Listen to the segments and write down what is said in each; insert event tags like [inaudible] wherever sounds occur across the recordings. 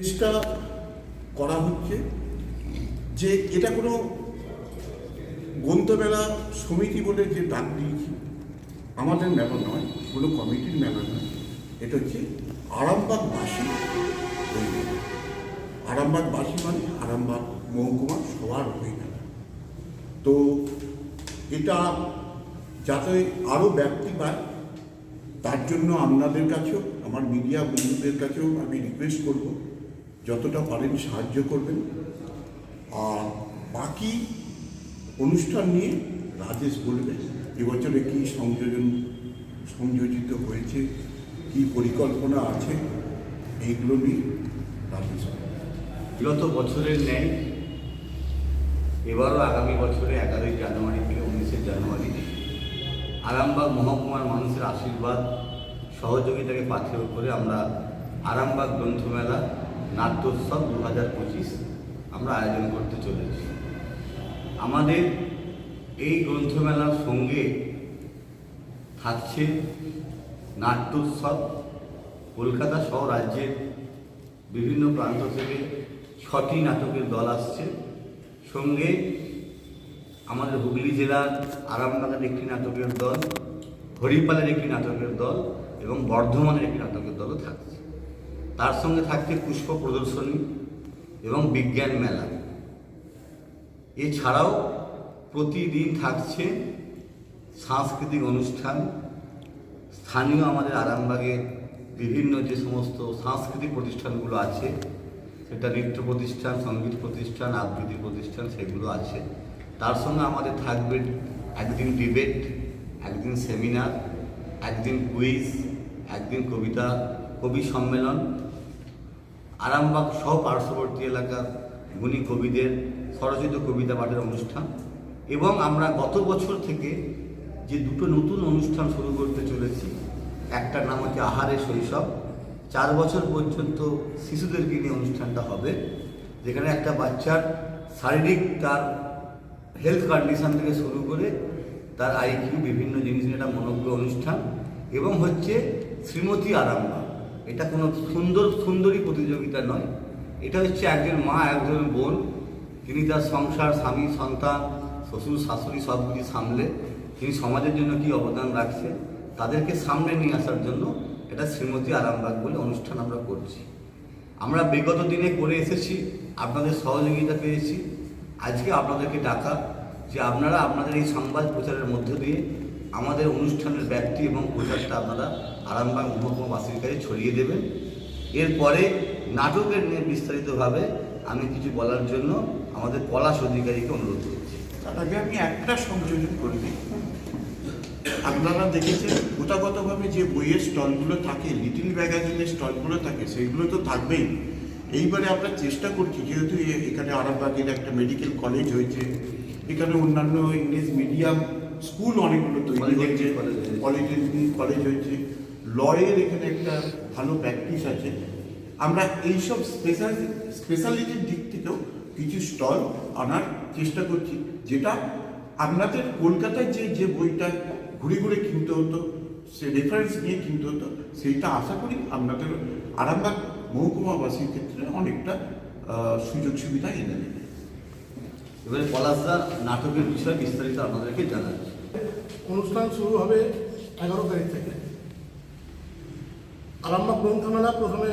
চেষ্টা করা হচ্ছে যে এটা কোনো গ্রন্থমেলা সমিতি বলে যে ডাক দিয়েছি। আমাদের মেলা নয়, কোনো কমিটির মেলা নয়। এটা হচ্ছে আরামবাগবাসী আরামবাগবাসী মানে আরামবাগ মহকুমা সবার হয়ে মেলা তো এটা যাতে আরও ব্যক্তি পায়, তার জন্য আপনাদের কাছেও, আমার মিডিয়া বন্ধুদের কাছেও আমি রিকোয়েস্ট করব। যতটা পারেন সাহায্য করবেন আর বাকি অনুষ্ঠান নিয়ে রাজেশ বলবে এবছরে কী সংযোজন, সংযোজিত হয়েছে, কী পরিকল্পনা আছে, এইগুলো নিয়ে রাজেশ। বিগত বছরের ন্যায় এবারও আগামী বছরে এগারোই জানুয়ারি থেকে উনিশে জানুয়ারি আরামবাগ মহকুমার মানুষের আশীর্বাদ, সহযোগিতাকে পাথেয় করে আমরা আরামবাগ গ্রন্থমেলা নাট্যোৎসব দু হাজার পঁচিশ আমরা আয়োজন করতে চলেছি। আমাদের এই গ্রন্থমেলার সঙ্গে থাকছে নাট্যোৎসব। কলকাতা সহ রাজ্যের বিভিন্ন প্রান্ত থেকে ছটি নাটকের দল আসছে। সঙ্গে আমাদের হুগলি জেলার আরামবাগের একটি নাটকের দল, হরিপালের একটি নাটকের দল এবং বর্ধমানের একটি নাটকের দলও থাকছে। তার সঙ্গে থাকছে পুষ্প প্রদর্শনী এবং বিজ্ঞান মেলা। এছাড়াও প্রতিদিন থাকছে সাংস্কৃতিক অনুষ্ঠান। স্থানীয় আমাদের আরামবাগের বিভিন্ন যে সমস্ত সাংস্কৃতিক প্রতিষ্ঠানগুলো আছে, সেটা নৃত্য প্রতিষ্ঠান, সংগীত প্রতিষ্ঠান, আবৃত্তি প্রতিষ্ঠান, সেগুলো আছে। তার সঙ্গে আমাদের থাকবে একদিন ডিবেট, একদিন সেমিনার, একদিন কুইজ, একদিন কবিতা কবি সম্মেলন, আরামবাগ সহ পার্শ্ববর্তী এলাকার গুণী কবিদের স্বরচিত কবিতা পাঠের অনুষ্ঠান এবং আমরা গত বছর থেকে যে দুটো নতুন অনুষ্ঠান শুরু করতে চলেছি, একটার নাম হচ্ছে আহারে শৈশব। চার বছর পর্যন্ত শিশুদেরকে নিয়ে অনুষ্ঠানটা হবে, যেখানে একটা বাচ্চার শারীরিক তার হেলথ কন্ডিশন থেকে শুরু করে তার আইকিউ বিভিন্ন জিনিস নিয়ে একটা মনজ্ঞ অনুষ্ঠান এবং হচ্ছে শ্রীমতী আরামবাগ। এটা কোনো সুন্দর, সুন্দরী প্রতিযোগিতা নয়। এটা হচ্ছে একজন মা, একজন বোন। তিনি তার সংসার, স্বামী, সন্তান, শ্বশুর, শাশুড়ি সবগুলি সামলে তিনি সমাজের জন্য কি অবদান রাখছে, তাদেরকে সামনে নিয়ে আসার জন্য এটা শ্রীমতী আরামবাগ বলে অনুষ্ঠান আমরা করছি। আমরা বিগত দিনে করে এসেছি, আপনাদের সহযোগিতা পেয়েছি। আজকে আপনাদেরকে ডাকা যে আপনারা আপনাদের এই সংবাদ প্রচারের মধ্য দিয়ে আমাদের অনুষ্ঠানের ব্যক্তি এবং প্রচারটা আপনারা আরামবাগ মহকুমাবাসীর কাছে ছড়িয়ে দেবেন। এরপরে নাটকের নিয়ে বিস্তারিতভাবে আমি কিছু বলার জন্য আমাদের পলাশ অধিকারীকে অনুরোধ করছি। তার আমি একটা সংযোজন করে দিই আপনারা দেখেছেন গোটাগতভাবে যে বইয়ের স্টলগুলো থাকে, লিটিল ম্যাগাজিনের স্টলগুলো থাকে সেইগুলো তো থাকবেই। এইবারে আমরা চেষ্টা করছি, যেহেতু এখানে আরামবাগের একটা মেডিকেল কলেজ হয়েছে, এখানে অন্যান্য ইংলিশ মিডিয়াম স্কুল অনেকগুলো তৈরি হয়েছে পলিটেকনিক কলেজ হয়েছে লয়ের এখানে একটা ভালো প্র্যাকটিস আছে। আমরা এইসব স্পেশাল স্পেশালিটির দিক থেকেও কিছু স্টল আনার চেষ্টা করছি যেটা আপনাদের কলকাতায় যে যে বইটা ঘুরে ঘুরে কিনতে হতো সে রেফারেন্স নিয়ে কিনতে হতো সেইটা আশা করি আপনাদের আরামবাগ মহকুমাবাসীর ক্ষেত্রে অনেকটা সুযোগ সুবিধা এনে দেবে। এবারে পলাশদা নাটকের বিষয়ে বিস্তারিত আপনাদেরকে জানাচ্ছি। অনুষ্ঠান শুরু হবে এগারো তারিখ থেকে। আরামবাগ গ্রন্থমেলা প্রথমে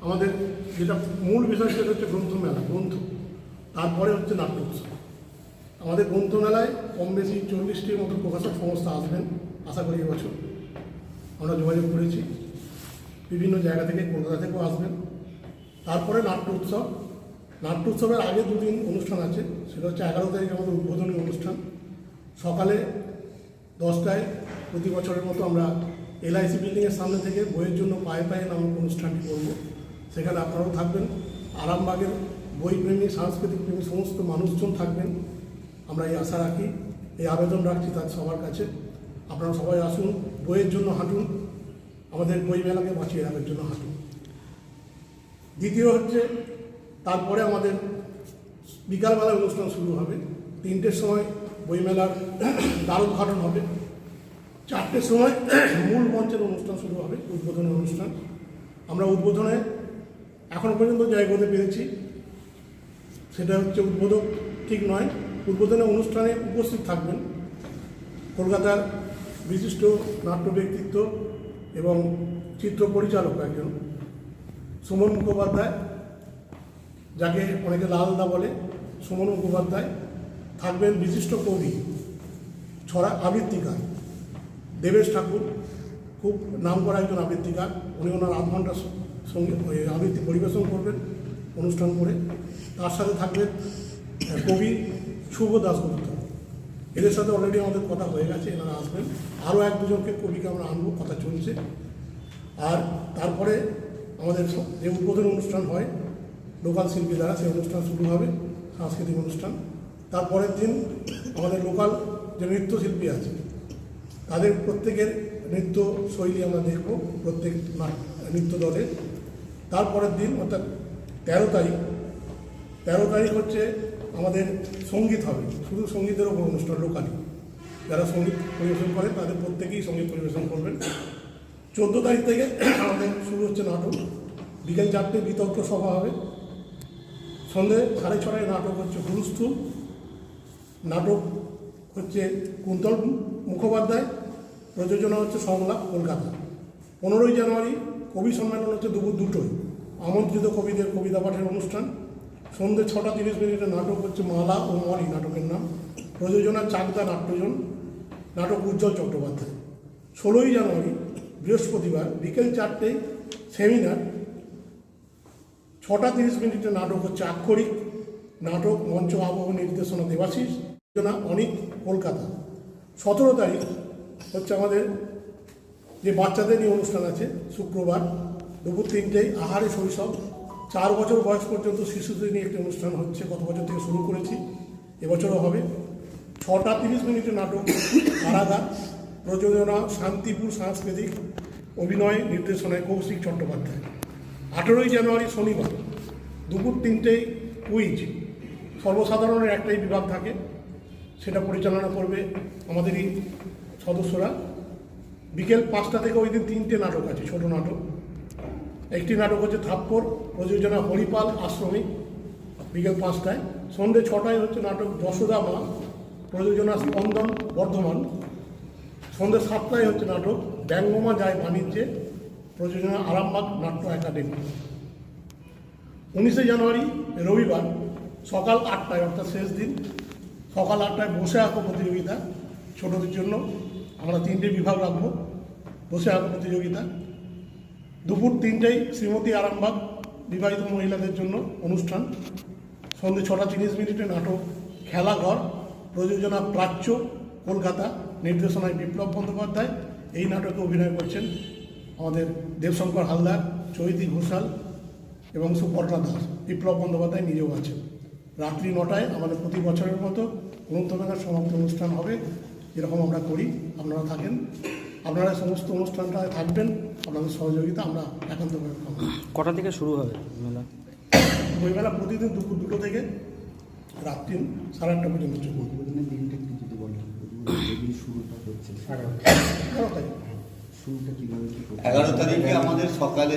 আমাদের যেটা মূল বিষয় সেটা হচ্ছে গ্রন্থমেলা, গ্রন্থ। তারপরে হচ্ছে নাট্য উৎসব আমাদের গ্রন্থমেলায় কম বেশি চল্লিশটির মতো প্রকাশক সংস্থা আসবেন, আশা করি এবছর। আমরা যোগাযোগ করেছি। বিভিন্ন জায়গা থেকে কলকাতা থেকেও আসবেন। তারপরে নাট্য উৎসব নাট্য উৎসবের আগে দুদিন অনুষ্ঠান আছে, সেটা হচ্ছে এগারো তারিখ আমাদের উদ্বোধনী অনুষ্ঠান। সকালে দশটায় প্রতি বছরের মতো আমরা এলআইসি বিল্ডিংয়ের সামনে থেকে বইয়ের জন্য পায়ে পায়ে নামক অনুষ্ঠানটি করব। সেখানে আপনারাও থাকবেন। আরামবাগের বইপ্রেমী সাংস্কৃতিক প্রেমী সমস্ত মানুষজন থাকবেন। আমরা এই আশা রাখি, এই আবেদন রাখছি তার সবার কাছে। আপনারা সবাই আসুন, বইয়ের জন্য হাঁটুন, আমাদের বই মেলাকে বাঁচিয়ে রাখার জন্য হাঁটুন। দ্বিতীয় হচ্ছে, তারপরে আমাদের বিকালবেলা অনুষ্ঠান শুরু হবে। তিনটের সময় বইমেলার [clears throat] দ্বার উদ্ঘাটন হবে। চারটের সময় [clears throat] মূল মঞ্চের অনুষ্ঠান শুরু হবে, উদ্বোধনী অনুষ্ঠান। আমরা উদ্বোধনে এখনও পর্যন্ত যা এগোতে পেরেছি। সেটা হচ্ছে উদ্বোধক ঠিক নয় উদ্বোধনের অনুষ্ঠানে উপস্থিত থাকবেন কলকাতার বিশিষ্ট নাট্য ব্যক্তিত্ব এবং চিত্র পরিচালক একজন সুমন মুখোপাধ্যায়, যাকে অনেকে লালদা বলে, সুমন মুখোপাধ্যায়। থাকবেন বিশিষ্ট কবি, ছড়া আবৃত্তিকার, দেবেশ ঠাকুর। খুব নাম করা একজন আবৃত্তিকার। উনি ওনার আধ ঘণ্টা সঙ্গে আবৃত্তি পরিবেশন করবেন অনুষ্ঠান করে। তার সাথে থাকবেন কবি শুভ দাসগুপ্ত এদের সাথে অলরেডি আমাদের কথা হয়ে গেছে, এনারা আসবেন। আরও এক দুজনকে কবিকে আমরা আনব, কথা চলছে। আর তারপরে আমাদের যে উদ্বোধন অনুষ্ঠান হয়, লোকাল শিল্পী দ্বারা সেই অনুষ্ঠান শুরু হবে, সাংস্কৃতিক অনুষ্ঠান। তারপরের দিন আমাদের লোকাল যে নৃত্যশিল্পী আছে, তাদের প্রত্যেকের নৃত্য শৈলী আমরা দেখব, প্রত্যেক নৃত্য দলের। তারপরের দিন, অর্থাৎ তেরো তারিখ তেরো তারিখ হচ্ছে আমাদের সংগীত হবে, শুধু সঙ্গীতের ওপর অনুষ্ঠান লোকালি যারা সংগীত পরিবেশন করে, তাদের প্রত্যেকেই সংগীত পরিবেশন করবেন। চোদ্দ তারিখ থেকে আমাদের শুরু হচ্ছে নাটক। বিকেল চারটে বিতর্ক সভা হবে। সন্ধে সাড়ে ছটায় নাটক হচ্ছে হুলস্থুল। নাটক হচ্ছে কুন্তল মুখোপাধ্যায়, প্রযোজনা হচ্ছে সংলাপ, কলকাতা। পনেরোই জানুয়ারি কবি সম্মেলন হচ্ছে দুপুর দুটোই আমন্ত্রিত কবিদের কবিতা পাঠের অনুষ্ঠান। সন্ধ্যে ছটা তিরিশ মিনিটের নাটক হচ্ছে মালা ও মরি নাটকের নাম। প্রযোজনা চাকদা নাট্যজন, নাটক উজ্জ্বল চট্টোপাধ্যায়। ষোলোই জানুয়ারি, বৃহস্পতিবার, বিকেল চারটেয় সেমিনার। ছটা তিরিশ মিনিটের নাটক হচ্ছে আক্ষরিক। নাটক, মঞ্চ আবহ নির্দেশনা দেবাশিস। যোজনা অনিক কলকাতা। সতেরো তারিখ হচ্ছে আমাদের যে বাচ্চাদের নিয়ে অনুষ্ঠান আছে, শুক্রবার দুপুর তিনটেই আহারে শৈশব। চার বছর বয়স পর্যন্ত শিশুদের নিয়ে একটি অনুষ্ঠান হচ্ছে, গত বছর থেকে শুরু করেছি, এবছরও হবে। ছটা তিরিশ মিনিটের নাটক কারাগার প্রযোজনা, শান্তিপুর সাংস্কৃতিক, অভিনয়, নির্দেশনায় কৌশিক চট্টোপাধ্যায়। আঠেরোই জানুয়ারি শনিবার দুপুর তিনটেই কুইজ। সর্বসাধারণের একটাই বিভাগ থাকে সেটা পরিচালনা করবে আমাদের এই সদস্যরা। বিকেল পাঁচটা থেকে ওই দিন তিনটে নাটক আছে, ছোট নাটক। একটি নাটক হচ্ছে থাপ্পর প্রযোজনা হরিপাল আশ্রমিক বিকেল পাঁচটায়। সন্ধ্যে ছটায় হচ্ছে নাটক যশোদা মা, প্রযোজনা স্পন্দন বর্ধমান। সন্ধ্যে সাতটায় হচ্ছে নাটক ব্যঙ্গমা যায় বাণিজ্যে, প্রযোজনা আরামবাগ নাট্য একাডেমি। উনিশে জানুয়ারি রবিবার সকাল আটটায়, অর্থাৎ শেষ দিন সকাল আটটায় বসে আঁকো প্রতিযোগিতা ছোটদের জন্য। আমরা তিনটে বিভাগ রাখব বসে আঁকো প্রতিযোগিতা। দুপুর তিনটেই শ্রীমতী আরামবাগ বিবাহিত মহিলাদের জন্য অনুষ্ঠান। সন্ধ্যে ছটা তিরিশ মিনিটে নাটক খেলাঘর প্রযোজনা প্রাচ্য, কলকাতা, নির্দেশনায় বিপ্লব বন্দ্যোপাধ্যায়। এই নাটকে অভিনয় করছেন আমাদের দেবশঙ্কর হালদার, চৈতি ঘোষাল এবং সুপর্ণা দাস। বিপ্লব বন্দ্যোপাধ্যায় নিজেও আছেন। রাত্রি নটায় আমাদের প্রতি বছরের মতো গ্রন্থমেলার সমাপ্ত অনুষ্ঠান হবে। যেরকম আমরা করি। আপনারা থাকেন। আপনারা সমস্ত অনুষ্ঠানটায় থাকবেন। আপনাদের সহযোগিতা আমরা একান্তভাবে কটা থেকে শুরু হবে মেলা? বইমেলা প্রতিদিন দুপুর দুটো থেকে রাত্রি সাড়ে আটটা পর্যন্ত চলবে। দিনটা একটু যদি বলেন উদ্বোধন যেদিন শুরুটা হচ্ছে এগারো তারিখ শুরুটা কীভাবে কী করছে এগারো তারিখে আমাদের সকালে